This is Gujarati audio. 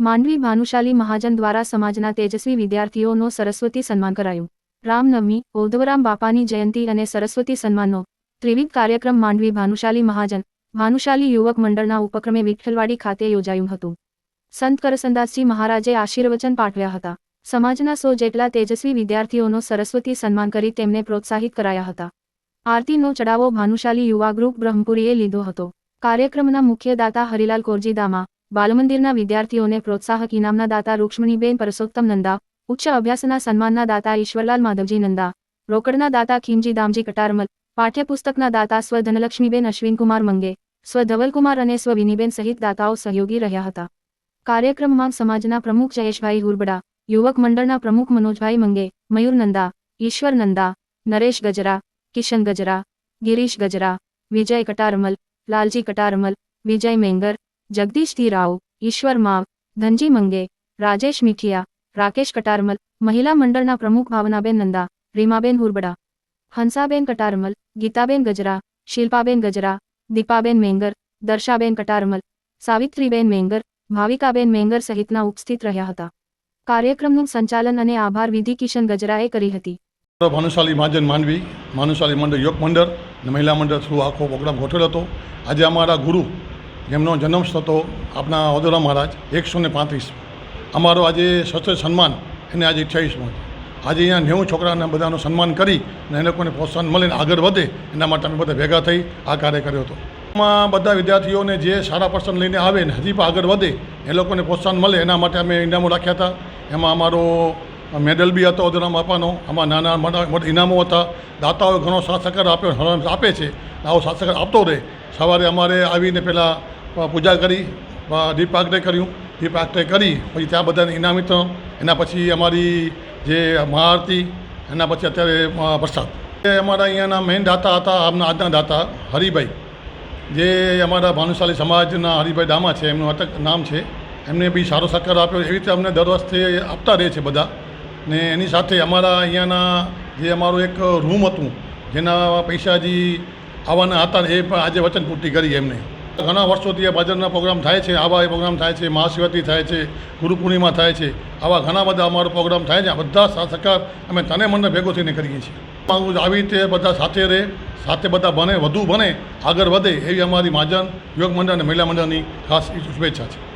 માંડવી ભાનુશાલી મહાજન દ્વારા સમાજના તેજસ્વી વિદ્યાર્થીઓનો સરસ્વતી સન્માન કરાયું. રામનવમી ઉદ્ધવરામ બાપાની જયંતી અને સરસ્વતી સન્માનનો ત્રિવિધ કાર્યક્રમ માંડવી ભાનુશાલી મહાજન, ભાનુશાલી યુવક મંડળના ઉપક્રમે વિઠ્ઠલવાડી ખાતે યોજાયું હતું. સંત કરસનદાસજી મહારાજે આશીર્વચન પાઠવ્યા હતા. સમાજના સો જેટલા તેજસ્વી વિદ્યાર્થીઓનો સરસ્વતી સન્માન કરી તેમને પ્રોત્સાહિત કરાયા હતા. આરતીનો ચડાવો ભાનુશાલી યુવા ગ્રુપ બ્રહ્મપુરીએ લીધો હતો. કાર્યક્રમના મુખ્ય દાતા હરિલાલ કોરજીદામા બાલમંદિરના વિદ્યાર્થીઓને પ્રોત્સાહક ઇનામના દાતા રૂક્ષ્મણીબેન પરસોત્તમ નંદા, ઉચ્ચ અભ્યાસના સન્માનના દાતા ઈશ્વરલાલ માધવજી નંદા, રોકડના દાતા ખીમજી દામજી કટારમલ, પાઠ્યપુસ્તકના દાતા સ્વ ધનલક્ષ્મીબેન અશ્વિનકુમાર મંગે, સ્વ ધવલકુમાર અને સ્વ વિનીબેન સહિત દાતાઓ સહયોગી રહ્યા હતા. કાર્યક્રમમાં સમાજના પ્રમુખ જયેશભાઈ હુરબડા, યુવક મંડળના પ્રમુખ મનોજભાઈ મંગે, મયુર નંદા, ઈશ્વર નંદા, નરેશ ગજરા, કિશન ગજરા, ગિરીશ ગજરા, વિજય કટારમલ, લાલજી કટારમલ, વિજય મેંગર જગદીશ ધી રાવ, ઈશ્વર માવ, ધનજી મંગે, રાજેશ મીઠિયા, રાકેશ કટારમલ, મહિલા મંડળના પ્રમુખ ભાવનાબેન નંદા, રીમાબેન હુરબડા, હંસાબેન કટારમલ, ગીતાબેન ગજરા, શિલ્પાબેન ગજરા, દીપાબેન મેંગર, દર્શાબેન કટારમલ, સાવિત્રીબેન મેંગર, ભાવિકાબેન મેંગર સહિતના ઉપસ્થિત રહ્યા હતા. કાર્યક્રમનું સંચાલન અને આભાર વિધિ કિશન ગજરાએ કરી હતી. ભાનુશાલી મહાજન માનવી, ભાનુશાલી મંડળ, યોગ મંડળ અને મહિલા મંડળ થ્રુ આખો પ્રોગ્રામ ગોઠવેલો હતો. આજે અમારા ગુરુ જેમનો જન્મ થતો આપણા ઓદોરા મહારાજ, એકસો ને પાંત્રીસ. અમારો આજે સ્વચ્છ સન્માન એને આજે અઠ્યાવીસમો છે. આજે અહીંયા નેવું છોકરાને બધાનું સન્માન કરી અને એ લોકોને પ્રોત્સાહન મળે ને આગળ વધે એના માટે અમે બધા ભેગા થઈ આ કાર્ય કર્યો હતો. એમાં બધા વિદ્યાર્થીઓને જે સારા પર્સન લઈને આવે ને હજી પણ આગળ વધે એ લોકોને પ્રોત્સાહન મળે એના માટે અમે ઇનામો રાખ્યા હતા. એમાં અમારો મેડલ બી હતો ઓદરામ આપવાનો આમાં નાના મોટા ઇનામો હતા. દાતાઓએ ઘણો સાથ સહકાર આપ્યો આપે છે. આવો સાથ સહકાર આપતો રહે. સવારે અમારે આવીને પહેલાં પૂજા કરી દીપ આગ્રહ કર્યું. દીપ આગ્રહ કરી, પછી ત્યાં બધાને ઇનામિત એના પછી અમારી જે મહાઆરતી, એના પછી અત્યારે પ્રસાદ. એ અમારા અહીંયાના મેઇન દાતા હતા, આમના આજના દાતા, હરિભાઈ. જે અમારા ભાનુશાલી સમાજના હરિભાઈ દામા છે, એમનું અટક નામ છે. એમને બી સારો સહકાર આપ્યો, એવી રીતે અમને દર વર્ષે આપતા રહે છે બધા. ને એની સાથે અમારા અહીંયાના જે અમારું એક રૂમ હતું, જેના પૈસા જે આવવાના હતા એ પણ આજે વચન પૂર્તિ કરી એમને. ઘણા વર્ષોથી આ ભજનના પ્રોગ્રામ થાય છે, આવા એ પ્રોગ્રામ થાય છે, મહાશિવરાત્રિ થાય છે, ગુરુ પૂર્ણિમા થાય છે, આવા ઘણા બધા અમારો પ્રોગ્રામ થાય છે, આ બધા સાથ સહકાર અમે તને મને ભેગો થઈને કરીએ છીએ. આવું આવી રીતે બધા સાથે રહે, સાથે બધા બને, વધુ બને, આગળ વધે એવી અમારી મહાજન યોગ મંડળ અને મહિલા મંડળની ખાસ શુભેચ્છા છે.